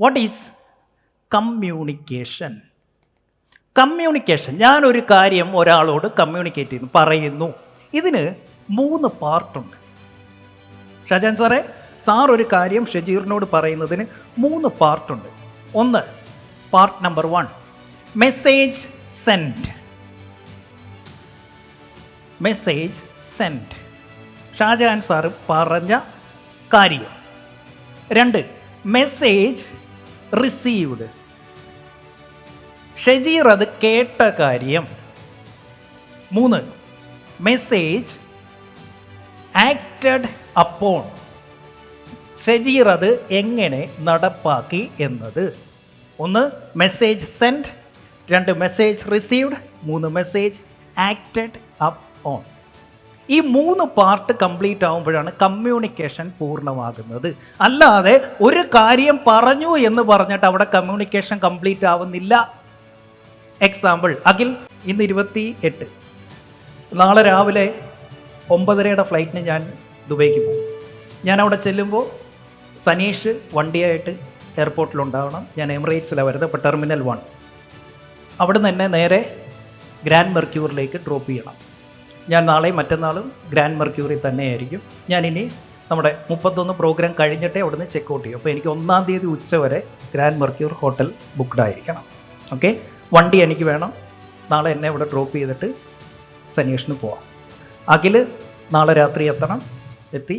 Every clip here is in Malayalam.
വാട്ട് ഈസ് കമ്മ്യൂണിക്കേഷൻ കമ്മ്യൂണിക്കേഷൻ ഞാനൊരു കാര്യം ഒരാളോട് കമ്മ്യൂണിക്കേറ്റ് ചെയ്യുന്നു പറയുന്നു. ഇതിന് മൂന്ന് പാർട്ടുണ്ട്. ഷജാൻ സാറേ സാർ ഒരു കാര്യം ഷജീറിനോട് പറയുന്നതിന് മൂന്ന് പാർട്ടുണ്ട്. ഒന്ന് part number one message send message send Shahjahan sir പറഞ്ഞ കാര്യം. രണ്ട് മെസ്സേജ് റിസീവ്ഡ് ഷജീർ അത് കേട്ട കാര്യം. മൂന്ന്. മെസ്സേജ് ആക്റ്റഡ് അപ്പോൺ ഷജീർ അത് എങ്ങനെ നടപ്പാക്കി എന്നത്. ഒന്ന് മെസ്സേജ് സെൻഡ് രണ്ട് മെസ്സേജ് റിസീവ്ഡ് മൂന്ന് മെസ്സേജ് ആക്റ്റഡ് അപ്പ് ഓൺ ഈ മൂന്ന് പാർട്ട് കംപ്ലീറ്റ് ആകുമ്പോഴാണ് കമ്മ്യൂണിക്കേഷൻ പൂർണമാകുന്നത്. അല്ലാതെ ഒരു കാര്യം പറഞ്ഞു എന്ന് പറഞ്ഞിട്ട് അവിടെ കമ്മ്യൂണിക്കേഷൻ കംപ്ലീറ്റ് ആവുന്നില്ല. എക്സാമ്പിൾ അഖിൽ ഇന്ന് ഇരുപത്തി എട്ട് നാളെ രാവിലെ ഒമ്പതരയുടെ ഫ്ലൈറ്റിന് ഞാൻ ദുബൈക്ക് പോകും. ഞാൻ അവിടെ ചെല്ലുമ്പോൾ സനീഷ് വണ്ടിയായിട്ട് എയർപോർട്ടിലുണ്ടാവണം ഞാൻ എമിറേറ്റ്സിലാണ് വരുന്നത് ഇപ്പോൾ ടെർമിനൽ വൺ അവിടെ നിന്ന് എന്നെ നേരെ ഗ്രാൻഡ് മെർക്യൂറിലേക്ക് ഡ്രോപ്പ് ചെയ്യണം. ഞാൻ നാളെയും മറ്റന്നാളും ഗ്രാൻഡ് മെർക്യൂറി തന്നെയായിരിക്കും. ഞാനിനി നമ്മുടെ മുപ്പത്തൊന്ന് പ്രോഗ്രാം കഴിഞ്ഞിട്ടേ അവിടുന്ന് ചെക്ക് ഔട്ട് ചെയ്യും. അപ്പോൾ എനിക്ക് ഒന്നാം തീയതി ഉച്ച വരെ ഗ്രാൻഡ് മെർക്യൂർ ഹോട്ടൽ ബുക്ക്ഡ് ആയിരിക്കണം. ഓക്കെ വണ്ടി എനിക്ക് വേണം. നാളെ എന്നെ ഇവിടെ ഡ്രോപ്പ് ചെയ്തിട്ട് സനീഷിന് പോവാം. അഖിൽ നാളെ രാത്രി എത്തണം. എത്തി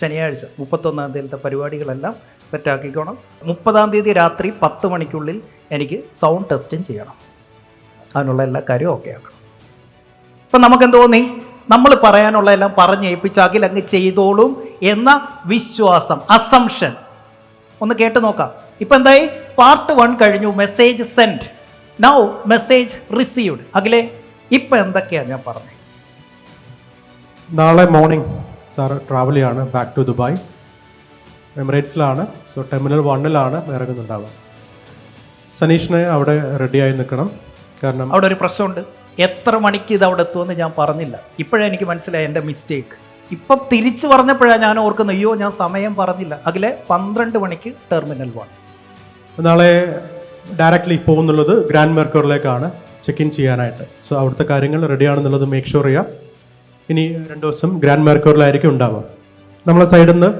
ശനിയാഴ്ച മുപ്പത്തൊന്നാം തീയതിയിലത്തെ പരിപാടികളെല്ലാം സെറ്റാക്കിക്കോണം മുപ്പതാം തീയതി രാത്രി പത്ത് മണിക്കുള്ളിൽ എനിക്ക് സൗണ്ട് ടെസ്റ്റും ചെയ്യണം. അതിനുള്ള എല്ലാ കാര്യവും ഓക്കെ ആക്കണം. ഇപ്പം നമുക്ക് തോന്നി? നമ്മൾ പറയാനുള്ള എല്ലാം പറഞ്ഞ് ഏൽപ്പിച്ച് അഖിൽ അങ്ങ് ചെയ്തോളും എന്ന വിശ്വാസം അസംഷൻ ഒന്ന് കേട്ട് നോക്കാം. ഇപ്പം എന്തായി? പാർട്ട് വൺ കഴിഞ്ഞു message send now message received അഖിലേ ഇപ്പം എന്തൊക്കെയാണ് ഞാൻ പറഞ്ഞത്? നാളെ മോർണിംഗ് സാർ ട്രാവൽ ചെയ്യാണ് ബാക്ക് ടു ദുബായ് എമിറേറ്റ്സിലാണ് സോ ടെർമിനൽ വണ്ണിലാണ് ഇറങ്ങുന്നുണ്ടാവുക. സനീഷിനെ അവിടെ റെഡിയായി നിൽക്കണം. കാരണം അവിടെ ഒരു പ്രശ്നമുണ്ട്. എത്ര മണിക്ക് ഇത് അവിടെ എത്തുമെന്ന് ഞാൻ പറഞ്ഞില്ല. ഇപ്പോഴേ എനിക്ക് മനസ്സിലായി എന്റെ മിസ്റ്റേക്ക് ഇപ്പം തിരിച്ചു പറഞ്ഞപ്പോഴാണ് ഞാൻ ഓർക്കുന്നത് അയ്യോ ഞാൻ സമയം പറഞ്ഞില്ല. അതിലെ പന്ത്രണ്ട് മണിക്ക് ടെർമിനൽ വൺ നാളെ ഡയറക്റ്റ്ലി പോകുന്നുള്ളത് ഗ്രാൻഡ് മെർക്കറിലേക്കാണ് ചെക്ക് ഇൻ ചെയ്യാനായിട്ട്. സോ അവിടുത്തെ കാര്യങ്ങൾ റെഡിയാണെന്നുള്ളത് മേക്ക് ഷുവർ ചെയ്യാം. ഇനി രണ്ട് ദിവസം ഗ്രാൻഡ് മെർക്കറിലായിരിക്കും ഉണ്ടാവുക. നമ്മളെ സൈഡിൽ നിന്ന്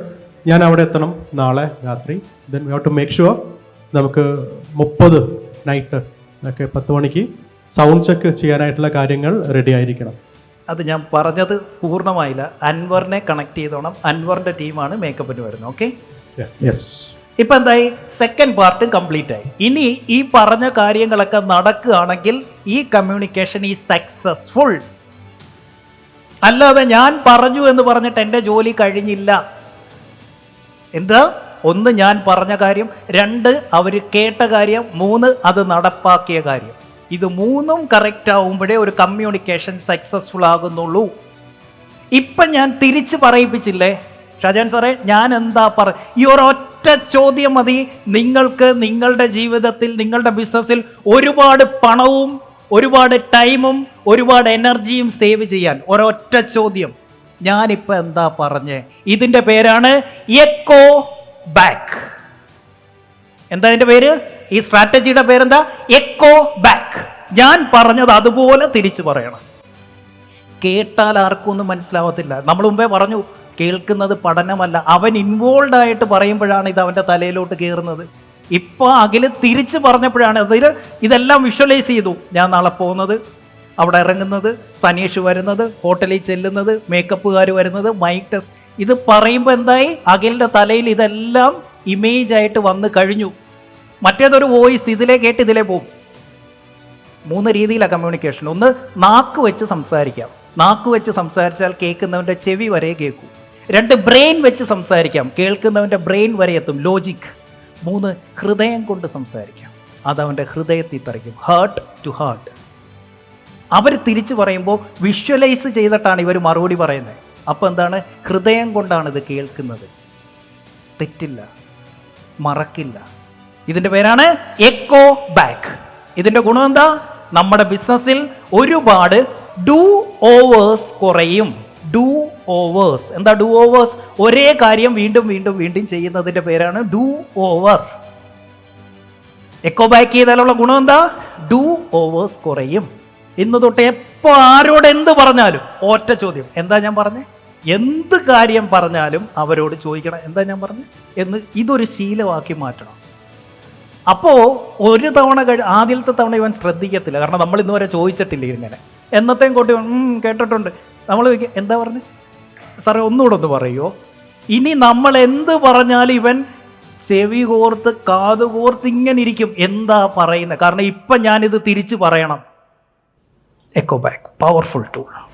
ഞാൻ അവിടെ എത്തണം നാളെ രാത്രി. Then we have to make sure നമുക്ക് മുപ്പത് നൈറ്റ് ഒക്കെ പത്ത് മണിക്ക് സൗണ്ട് ചെക്ക് ചെയ്യാനായിട്ടുള്ള കാര്യങ്ങൾ റെഡി ആയിരിക്കണം. അത് ഞാൻ പറഞ്ഞത് പൂർണമായില്ല. അൻവറിനെ കണക്ട് ചെയ്തോണം. അൻവറിന്റെ ടീമാണ് മേക്കപ്പിന് വരുന്നത്. ഓക്കെ യെസ് ഇപ്പം എന്തായി? സെക്കൻഡ് പാർട്ട് കംപ്ലീറ്റ് ആയി. ഇനി ഈ പറഞ്ഞ കാര്യങ്ങളൊക്കെ നടക്കുകയാണെങ്കിൽ ഈ കമ്മ്യൂണിക്കേഷൻ ഈ സക്സസ്ഫുൾ അല്ലാതെ ഞാൻ പറഞ്ഞു എന്ന് പറഞ്ഞിട്ട് എന്റെ ജോലി കഴിഞ്ഞില്ല. എന്താ? ഒന്ന് ഞാൻ പറഞ്ഞ കാര്യം രണ്ട് അവർ കേട്ട കാര്യം മൂന്ന് അത് നടപ്പാക്കിയ കാര്യം. ഇത് മൂന്നും കറക്റ്റ് ആവുമ്പോഴേ ഒരു കമ്മ്യൂണിക്കേഷൻ സക്സസ്ഫുൾ ആകുന്നുള്ളൂ. ഇപ്പം ഞാൻ തിരിച്ച് പറയിപ്പിച്ചില്ലേ? ഷജാൻ സാറേ ഞാൻ എന്താ പറ ഈ ഒരൊറ്റ ചോദ്യം മതി. നിങ്ങൾക്ക് നിങ്ങളുടെ ജീവിതത്തിൽ നിങ്ങളുടെ ബിസിനസ്സിൽ ഒരുപാട് പണവും ഒരുപാട് ടൈമും ഒരുപാട് എനർജിയും സേവ് ചെയ്യാൻ ഒരൊറ്റ ചോദ്യം. ഞാനിപ്പോൾ എന്താ പറഞ്ഞേ? ഇതിന്റെ പേരാണ് എക്കോ ബാക്ക് എന്താ അതിന്റെ പേര്? ഈ സ്ട്രാറ്റജിയുടെ പേരെന്താ? എക്കോ ബാക്ക് ഞാൻ പറഞ്ഞത് അതുപോലെ തിരിച്ചു പറയണം. കേട്ടാൽ ആർക്കും ഒന്നും മനസ്സിലാവത്തില്ല. നമ്മൾ മുമ്പേ പറഞ്ഞു കേൾക്കുന്നത് പഠനമല്ല. അവൻ ഇൻവോൾവ് ആയിട്ട് പറയുമ്പോഴാണ് ഇത് അവന്റെ തലയിലോട്ട് കയറുന്നത് ഇപ്പോൾ അഖിൽ തിരിച്ച് പറഞ്ഞപ്പോഴാണ് അതിൽ ഇതെല്ലാം വിഷ്വലൈസ് ചെയ്തു. ഞാൻ നാളെ പോകുന്നത് അവിടെ ഇറങ്ങുന്നത് സനീഷ് വരുന്നത് ഹോട്ടലിൽ ചെല്ലുന്നത് മേക്കപ്പുകാർ വരുന്നത് മൈക്ക് ടെസ്റ്റ് ഇത് പറയുമ്പോൾ എന്തായി? അഖിലിന്റെ തലയിൽ ഇതെല്ലാം ഇമേജ് ആയിട്ട് വന്ന് കഴിഞ്ഞു. മറ്റേതൊരു വോയിസ് ഇതിലേ കേട്ട് ഇതിലേ പോകും മൂന്ന് രീതിയിലാണ് കമ്മ്യൂണിക്കേഷൻ ഒന്ന് നാക്ക് വെച്ച് സംസാരിക്കാം. നാക്ക് വെച്ച് സംസാരിച്ചാൽ കേൾക്കുന്നവന്റെ ചെവി വരെ കേൾക്കും. രണ്ട് ബ്രെയിൻ വെച്ച് സംസാരിക്കാം. കേൾക്കുന്നവന്റെ ബ്രെയിൻ വരെ എത്തും. ലോജിക് മൂന്ന് ഹൃദയം കൊണ്ട് സംസാരിക്കാം. അതവന്റെ ഹൃദയത്തിൽ തറയ്ക്കും ഹാർട്ട് ടു ഹാർട്ട് അവർ തിരിച്ചു പറയുമ്പോൾ വിഷ്വലൈസ് ചെയ്തിട്ടാണ് ഇവർ മറുപടി പറയുന്നത്. അപ്പോൾ എന്താണ്? ഹൃദയം കൊണ്ടാണ് ഇത് കേൾക്കുന്നത്. തെറ്റില്ല. മറക്കില്ല. ഇതിന്റെ പേരാണ് എക്കോ ബാക്ക് ഇതിന്റെ ഗുണം എന്താ? നമ്മുടെ ബിസിനസ്സിൽ ഒരുപാട് ഡു ഓവേഴ്സ് കുറയും. ഡു ഓവേഴ്സ് എന്താ ഡു ഓവേഴ്സ് ഒരേ കാര്യം വീണ്ടും വീണ്ടും വീണ്ടും ചെയ്യുന്നതിന്റെ പേരാണ് ഡു ഓവർ എക്കോ ബാക്ക് ചെയ്താലുള്ള ഗുണം എന്താ? ഡു ഓവേഴ്സ് കുറയും. ഇന്ന് തൊട്ട് എപ്പോൾ ആരോട് എന്ത് പറഞ്ഞാലും ഒറ്റ ചോദ്യം. എന്താ ഞാൻ പറഞ്ഞേ? എന്ത് കാര്യം പറഞ്ഞാലും അവരോട് ചോദിക്കണം. എന്താ ഞാൻ പറഞ്ഞു? എന്ന് ഇതൊരു ശീലമാക്കി മാറ്റണം. അപ്പോൾ ഒരു തവണ കഴി ആദ്യത്തെ തവണ ഇവൻ ശ്രദ്ധിക്കത്തില്ല. കാരണം നമ്മൾ ഇന്ന് വരെ ചോദിച്ചിട്ടില്ല ഇങ്ങനെ. എന്നത്തെയും കൂട്ടി കേട്ടിട്ടുണ്ട്. നമ്മൾ എന്താ പറഞ്ഞു? സാറേ ഒന്നുകൂടെ ഒന്ന് പറയുമോ ഇനി നമ്മൾ എന്ത് പറഞ്ഞാലും ഇവൻ ചെവി കോർത്ത് കാതുകോർത്ത് ഇങ്ങനെ ഇരിക്കും. എന്താ പറയുന്നത് കാരണം ഇപ്പം ഞാനിത് തിരിച്ച് പറയണം. Echo back powerful tool